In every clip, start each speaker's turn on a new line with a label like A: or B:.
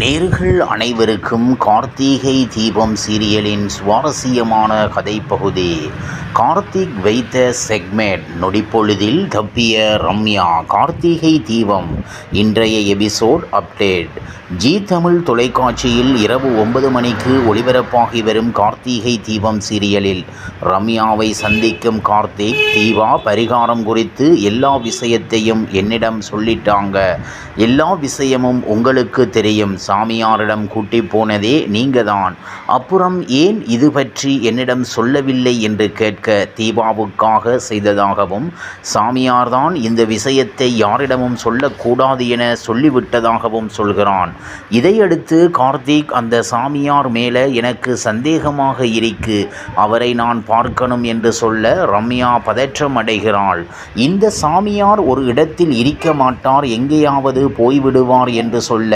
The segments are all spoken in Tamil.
A: நேர்கள் அனைவருக்கும் கார்த்திகை தீபம் சீரியலின் சுவாரஸ்யமான கதைப்பகுதி. கார்த்திக் வைத்த செக்மெண்ட் நொடிப்பொழுதில் தப்பிய ரம்யா கார்த்திகை தீபம் இன்றைய எபிசோட் அப்டேட். ஜி தமிழ் தொலைக்காட்சியில் இரவு ஒன்பது மணிக்கு ஒளிபரப்பாகி வரும் கார்த்திகை தீபம் சீரியலில் ரம்யாவை சந்திக்கும் கார்த்திக் தீபா பரிகாரம் குறித்து எல்லா விஷயத்தையும் என்னிடம் சொல்லிட்டாங்க. எல்லா விஷயமும் உங்களுக்கு தெரியும். சாமியாரிடம் கூட்டி போனதே நீங்கதான். அப்புறம் ஏன் இது பற்றி என்னிடம் சொல்லவில்லை என்று கேட்க தீபாவுக்காக செய்ததாகவும் சாமியார் தான் இந்த விஷயத்தை யாரிடமும் சொல்லக்கூடாது என சொல்லிவிட்டதாகவும் சொல்கிறான். இதையடுத்து கார்த்திக் அந்த சாமியார் மேலே எனக்கு சந்தேகமாக இருக்கு. அவரை நான் பார்க்கணும் என்று சொல்ல ரம்யா பதற்றம் அடைகிறாள். இந்த சாமியார் ஒரு இடத்தில் இருக்க மாட்டார் எங்கேயாவது போய்விடுவார் என்று சொல்ல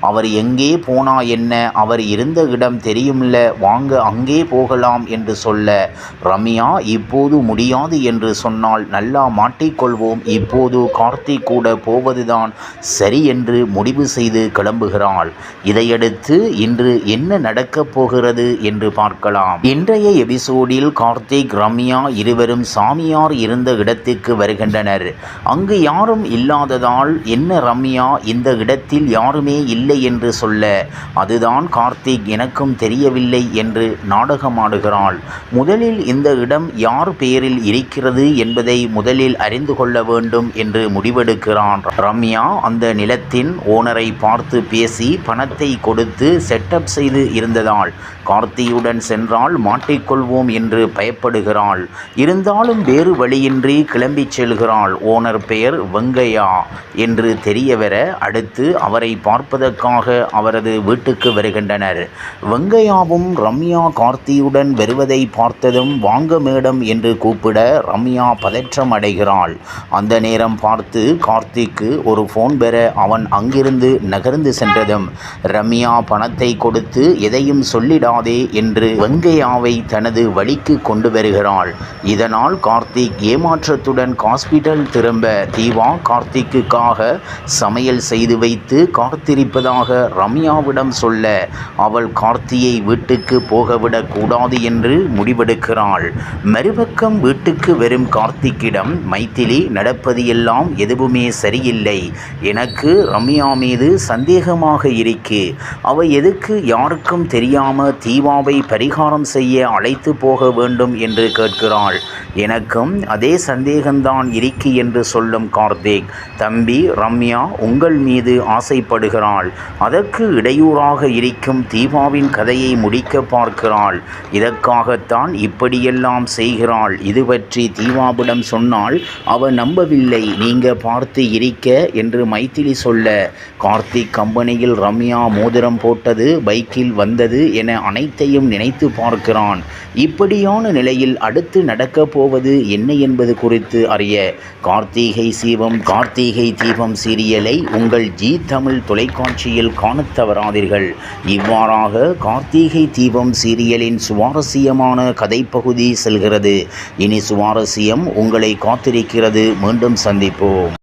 A: அவர் எங்கே போனா என்ன? அவர் இருந்த இடம் தெரியும்ல வாங்க அங்கே போகலாம் என்று சொல்ல ரம்யா இப்போது முடியாது என்று சொன்னால் நல்லா மாட்டிக்கொள்வோம். இப்போது கார்த்திக் கூட போவதுதான் சரி என்று முடிவு செய்து கிளம்புகிறாள். இதையடுத்து இன்று என்ன நடக்கப் போகிறது என்று பார்க்கலாம். இன்றைய எபிசோடில் கார்த்திக் ரம்யா இருவரும் சாமியார் இருந்த இடத்துக்கு வருகின்றனர். அங்கு யாரும் இல்லாததால் என்ன ரம்யா இந்த இடத்தில் யாருமே இல்லை என்று சொல்ல அதுதான் கார்த்திக் எனக்கும் தெரியவில்லை என்று நாடகமாடுகிறாள். முதலில் இந்த இடம் யார் பெயரில் இருக்கிறது என்பதை முதலில் அறிந்து கொள்ள வேண்டும் என்று முடிவெடுக்கிறான் ரம்யா. அந்த நிலத்தின் ஓனரை பார்த்து பேசி பணத்தை கொடுத்து செட்டப் செய்து இருந்ததால் கார்த்தியுடன் சென்றால் மாட்டிக்கொள்வோம் என்று பயப்படுகிறாள். இருந்தாலும் வேறு வழியின்றி கிளம்பிச் செல்கிறாள். ஓனர் பெயர் வெங்கையா என்று தெரியவர அடுத்து அவரை பார்ப்பதற்காக அவரது வீட்டுக்கு வருகின்றனர். வெங்கையாவும் ரம்யா கார்த்தியுடன் வருவதை பார்த்ததும் வாங்க மேடம் என்று கூப்பிட ரம்யா பதற்றம் அடைகிறாள். அந்த நேரம் பார்த்து கார்த்திக்கு ஒரு ஃபோன் பெற அவன் அங்கிருந்து நகர்ந்து சென்றதும் ரம்யா பணத்தை கொடுத்து எதையும் சொல்லிடாதே என்று வெங்கையாவை தனது வழிக்கு கொண்டு வருகிறாள். இதனால் கார்த்திக் ஏமாற்றத்துடன் ஹாஸ்பிட்டல் திரும்ப தீவா கார்த்திக்குக்காக சமையல் செய்து வைத்து காத்திருப்பதாக ரம்யாவிடம் சொல்ல அவள் கார்த்தியை வீட்டுக்கு போகவிடக் கூடாது என்று முடிவெடுக்கிறாள். மறுபக்கம் வீட்டுக்கு வரும் கார்த்திக்கிடம் மைத்திலி நடப்பது எல்லாம் எதுவுமே சரியில்லை. எனக்கு ரம்யா மீது சந்தேகமாக இருக்கு. அவ எதுக்கு யாருக்கும் தெரியாம தீவாவை பரிகாரம் செய்ய அழைத்து போக வேண்டும் என்று கேட்கிறாள். எனக்கும் அதே சந்தேகம்தான் இருக்கு என்று சொல்லும் கார்த்திக் தம்பி ரம்யா உங்கள் மீது ஆசைப்படுகிறாள். அதற்கு இடையூறாக இருக்கும் தீபாவின் கதையை முடிக்க பார்க்கிறாள். இதற்காகத்தான் இப்படியெல்லாம் செய்கிறாள். இது பற்றி தீபாவிடம் சொன்னால் அவ நம்பவில்லை நீங்க பார்த்து இருக்க என்று மைத்திலி சொல்ல கார்த்திக் கம்பெனியில் ரம்யா மோதிரம் போட்டது பைக்கில் வந்தது என அனைத்தையும் நினைத்து பார்க்கிறான். இப்படியான நிலையில் அடுத்து நடக்கப் போவது என்ன என்பது குறித்து அறிய கார்த்திகை சீவம் கார்த்திகை தீபம் சீரியலை உங்கள் ஜி தமிழ் தொலைக்காட்சியில் காண தவறாதீர்கள். இவ்வாறாக கார்த்திகை தீபம் சீரியலின் சுவாரஸ்யமான கதைப்பகுதி செல்கிறது. இனி சுவாரஸ்யம் உங்களை காத்திருக்கிறது. மீண்டும் சந்திப்போம்.